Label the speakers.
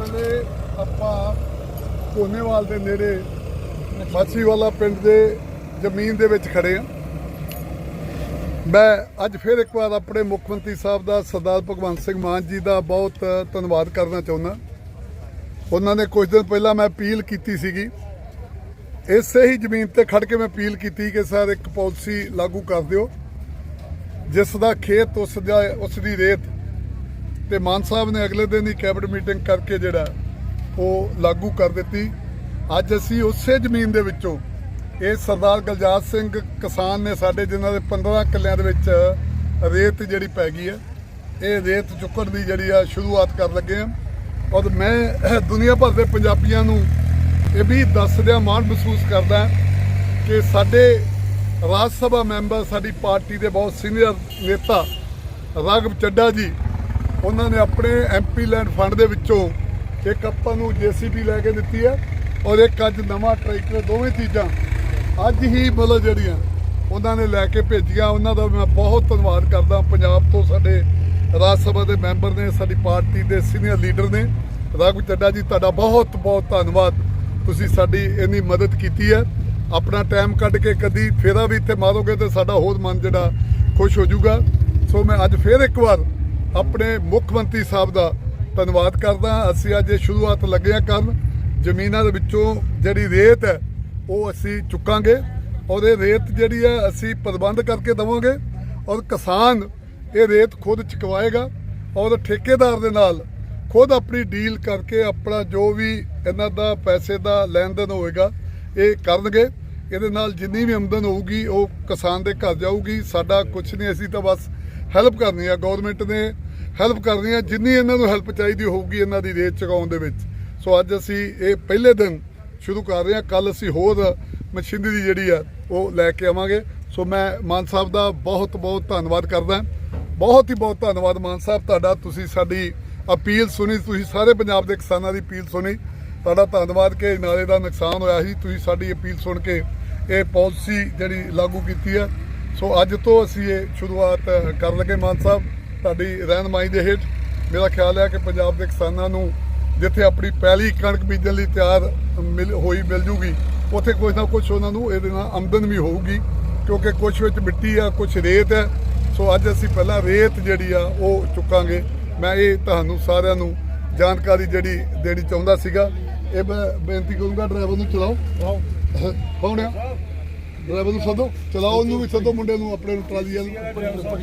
Speaker 1: ਵੇਲੇ ਆਪਾਂ ਕੋਨੇਵਾਲ ਦੇ ਨੇੜੇ ਮਾਛੀਵਾਲਾ ਪਿੰਡ ਦੇ ਜ਼ਮੀਨ ਦੇ ਵਿੱਚ ਖੜੇ ਆ ਮੈਂ ਅੱਜ ਫਿਰ ਇੱਕ ਵਾਰ ਆਪਣੇ ਮੁੱਖ ਮੰਤਰੀ ਸਾਹਿਬ ਦਾ ਸਰਦਾਰ ਭਗਵੰਤ ਸਿੰਘ ਮਾਨ ਜੀ ਦਾ ਬਹੁਤ ਧੰਨਵਾਦ ਕਰਨਾ ਚਾਹੁੰਦਾ। ਉਹਨਾਂ ਨੇ ਕੁਝ ਦਿਨ ਪਹਿਲਾਂ ਮੈਂ ਅਪੀਲ ਕੀਤੀ ਸੀਗੀ। ਇਸੇ ਹੀ ਜ਼ਮੀਨ ਤੇ ਖੜ ਕੇ ਮੈਂ ਅਪੀਲ ਕੀਤੀ ਕਿ ਸਰ ਇੱਕ ਪਾਲਿਸੀ ਲਾਗੂ ਕਰ ਦਿਓ। ਜਿਸ ਦਾ ਖੇਤ, ਉਸ ਦਾ, ਉਸ ਦੀ ਰੇਤ ਤੇ ਮਾਨ ਸਾਹਿਬ ਨੇ ਅਗਲੇ ਦਿਨ ਹੀ ਕੈਬਨਿਟ ਮੀਟਿੰਗ ਕਰਕੇ ਜਿਹੜਾ ਉਹ ਲਾਗੂ ਕਰ ਦਿੱਤੀ। ਅੱਜ ਅਸੀਂ ਉਸੇ ਜ਼ਮੀਨ ਦੇ ਵਿੱਚੋਂ ਇਹ ਸਰਦਾਰ ਗਲਜਾਤ ਸਿੰਘ ਕਿਸਾਨ ਨੇ ਸਾਡੇ ਜਿਨ੍ਹਾਂ ਦੇ 15 ਕਿੱਲਿਆਂ ਦੇ ਵਿੱਚ ਰੇਤ ਜਿਹੜੀ ਪੈ ਗਈ ਹੈ, ਇਹ ਰੇਤ ਚੁੱਕਣ ਦੀ ਜਿਹੜੀ ਆ ਸ਼ੁਰੂਆਤ ਕਰਨ ਲੱਗੇ ਆ ਔਰ ਮੈਂ ਦੁਨੀਆ ਭਰ ਦੇ ਪੰਜਾਬੀਆਂ ਨੂੰ ਇਹ ਵੀ ਦੱਸਦਿਆਂ ਮਾਣ ਮਹਿਸੂਸ ਕਰਦਾ ਕਿ ਸਾਡੇ ਰਾਜ ਸਭਾ ਮੈਂਬਰ, ਸਾਡੀ ਪਾਰਟੀ ਦੇ ਬਹੁਤ ਸੀਨੀਅਰ ਨੇਤਾ ਰਾਘਵ ਚੱਡਾ ਜੀ ਉਹਨਾਂ ਨੇ ਆਪਣੇ ਐਮਪੀ ਲੈਂਡ ਫੰਡ ਦੇ ਵਿੱਚੋਂ ਇੱਕ ਆਪਾਂ ਨੂੰ ਜੀਸੀਬੀ ਲੈ ਕੇ ਦਿੱਤੀ ਹੈ ਔਰ ਇੱਕ ਅੱਜ ਨਵਾਂ ਟਰੈਕਟਰ ਦੋਵੇਂ ਚੀਜ਼ਾਂ ਅੱਜ ਹੀ ਮਤਲਬ ਜਿਹੜੀਆਂ ਉਹਨਾਂ ਨੇ ਲੈ ਕੇ ਭੇਜੀਆਂ, ਉਹਨਾਂ ਦਾ ਮੈਂ ਬਹੁਤ ਧੰਨਵਾਦ ਕਰਦਾ। ਪੰਜਾਬ ਤੋਂ ਸਾਡੇ ਰਾਜ ਸਭਾ ਦੇ ਮੈਂਬਰ ਨੇ, ਸਾਡੀ ਪਾਰਟੀ ਦੇ ਸੀਨੀਅਰ ਲੀਡਰ ਨੇ। ਰਾਘਵ ਚੱਡਾ ਜੀ, ਤੁਹਾਡਾ ਬਹੁਤ ਬਹੁਤ ਧੰਨਵਾਦ। ਤੁਸੀਂ ਸਾਡੀ ਇੰਨੀ ਮਦਦ ਕੀਤੀ ਹੈ। ਆਪਣਾ ਟਾਈਮ ਕੱਢ ਕੇ ਕਦੀ ਫੇਰਾ ਵੀ ਇੱਥੇ ਮਾਰੋਗੇ ਤੇ ਸਾਡਾ ਹੋਰ ਮਨ ਜਿਹੜਾ ਖੁਸ਼ ਹੋ ਜਾਊਗਾ। ਸੋ ਮੈਂ ਅੱਜ ਫੇਰ ਇੱਕ ਵਾਰ ਆਪਣੇ ਮੁੱਖ ਮੰਤਰੀ ਸਾਹਿਬ ਦਾ ਧੰਨਵਾਦ ਕਰਦਾ ਅਸੀਂ ਅੱਜ ਇਹ ਸ਼ੁਰੂਆਤ ਲੱਗੇ ਹਾਂ ਕਰਨ। ਜ਼ਮੀਨਾਂ ਦੇ ਵਿੱਚੋਂ ਜਿਹੜੀ ਰੇਤ ਹੈ, ਉਹ ਅਸੀਂ ਚੁੱਕਾਂਗੇ ਔਰ ਇਹ ਰੇਤ ਜਿਹੜੀ ਹੈ, ਅਸੀਂ ਪ੍ਰਬੰਧ ਕਰਕੇ ਦਵਾਂਗੇ ਔਰ ਕਿਸਾਨ ਇਹ ਰੇਤ ਖੁਦ ਚੁਕਵਾਏਗਾ ਔਰ ਠੇਕੇਦਾਰ ਦੇ ਨਾਲ ਖੁਦ ਆਪਣੀ ਡੀਲ ਕਰਕੇ ਆਪਣਾ ਜੋ ਵੀ ਇਹਨਾਂ ਦਾ ਪੈਸੇ ਦਾ ਲੈਣ ਦੇਣ ਹੋਏਗਾ, ਇਹ ਕਰਨਗੇ। ਇਹਦੇ ਨਾਲ ਜਿੰਨੀ ਵੀ ਆਮਦਨ ਹੋਊਗੀ, ਉਹ ਕਿਸਾਨ ਦੇ ਘਰ ਜਾਊਗੀ। ਸਾਡਾ ਕੁਝ ਨਹੀਂ, ਅਸੀਂ ਤਾਂ ਬਸ ਹੈਲਪ ਕਰਨੀ ਆ। ਗਵਰਨਮੈਂਟ ਨੇ ਹੈਲਪ ਕਰਨੀ ਆ ਜਿੰਨੀ ਇਹਨਾਂ ਨੂੰ ਹੈਲਪ ਚਾਹੀਦੀ ਹੋਊਗੀ ਇਹਨਾਂ ਦੀ ਰੇਤ ਚੁਕਾਉਣ ਦੇ ਵਿੱਚ। ਸੋ ਅੱਜ ਅਸੀਂ ਇਹ ਪਹਿਲੇ ਦਿਨ ਸ਼ੁਰੂ ਕਰ ਰਹੇ ਹਾਂ ਕੱਲ ਅਸੀਂ ਹੋਰ ਮਸ਼ੀਨਰੀ ਜਿਹੜੀ ਆ, ਉਹ ਲੈ ਕੇ ਆਵਾਂਗੇ। ਸੋ ਮੈਂ ਮਾਨ ਸਾਹਿਬ ਦਾ ਬਹੁਤ ਬਹੁਤ ਧੰਨਵਾਦ ਕਰਦਾ। ਬਹੁਤ ਹੀ, ਬਹੁਤ ਧੰਨਵਾਦ ਮਾਨ ਸਾਹਿਬ, ਤੁਹਾਡਾ ਤੁਸੀਂ ਸਾਡੀ ਅਪੀਲ ਸੁਣੀ, ਤੁਸੀਂ ਸਾਰੇ ਪੰਜਾਬ ਦੇ ਕਿਸਾਨਾਂ ਦੀ ਅਪੀਲ ਸੁਣੀ। ਤੁਹਾਡਾ ਧੰਨਵਾਦ ਕਿ ਨਾਲੇ ਦਾ ਨੁਕਸਾਨ ਹੋਇਆ ਸੀ, ਤੁਸੀਂ ਸਾਡੀ ਅਪੀਲ ਸੁਣ ਕੇ ਇਹ ਪਾਲਿਸੀ ਜਿਹੜੀ ਲਾਗੂ ਕੀਤੀ ਹੈ ਸੋ ਅੱਜ ਤੋਂ ਅਸੀਂ ਇਹ ਸ਼ੁਰੂਆਤ ਕਰਨ ਲੱਗੇ ਮਾਨ ਸਾਹਿਬ। ਤੁਹਾਡੀ ਰਹਿਨਮਾਈ ਦੇ ਹੇਠ ਮੇਰਾ ਖਿਆਲ ਹੈ ਕਿ ਪੰਜਾਬ ਦੇ ਕਿਸਾਨਾਂ ਨੂੰ ਜਿੱਥੇ ਆਪਣੀ ਪਹਿਲੀ ਕਣਕ ਬੀਜਣ ਲਈ ਤਿਆਰ ਮਿਲ ਹੋਈ ਮਿਲ ਜੂਗੀ ਉੱਥੇ ਕੁਝ ਨਾ ਕੁਝ ਉਹਨਾਂ ਨੂੰ ਇਹਦੇ ਨਾਲ ਆਮਦਨ ਵੀ ਹੋਊਗੀ ਕਿਉਂਕਿ ਕੁਝ ਵਿੱਚ ਮਿੱਟੀ ਆ ਕੁਝ ਰੇਤ ਹੈ। ਸੋ ਅੱਜ ਅਸੀਂ ਪਹਿਲਾਂ ਰੇਤ ਜਿਹੜੀ ਆ ਉਹ ਚੁੱਕਾਂਗੇ। ਮੈਂ ਇਹ ਤੁਹਾਨੂੰ ਸਾਰਿਆਂ ਨੂੰ ਜਾਣਕਾਰੀ ਜਿਹੜੀ ਦੇਣੀ ਚਾਹੁੰਦਾ ਸੀਗਾ ਇਹ ਮੈਂ ਬੇਨਤੀ ਕਰੂੰਗਾ ਡਰਾਈਵਰ ਨੂੰ ਚਲਾਓ। ਕੌਣ ਆ? ਡਰਾਈਵਰ ਨੂੰ ਸੱਦੋ। ਚਲਾਓ ਉਹਨੂੰ ਵੀ ਸੱਦੋ ਮੁੰਡੇ ਨੂੰ ਆਪਣੇ ਨੂੰ ਟਰਾਲੀ ਵਾਲੇ ਨੂੰ।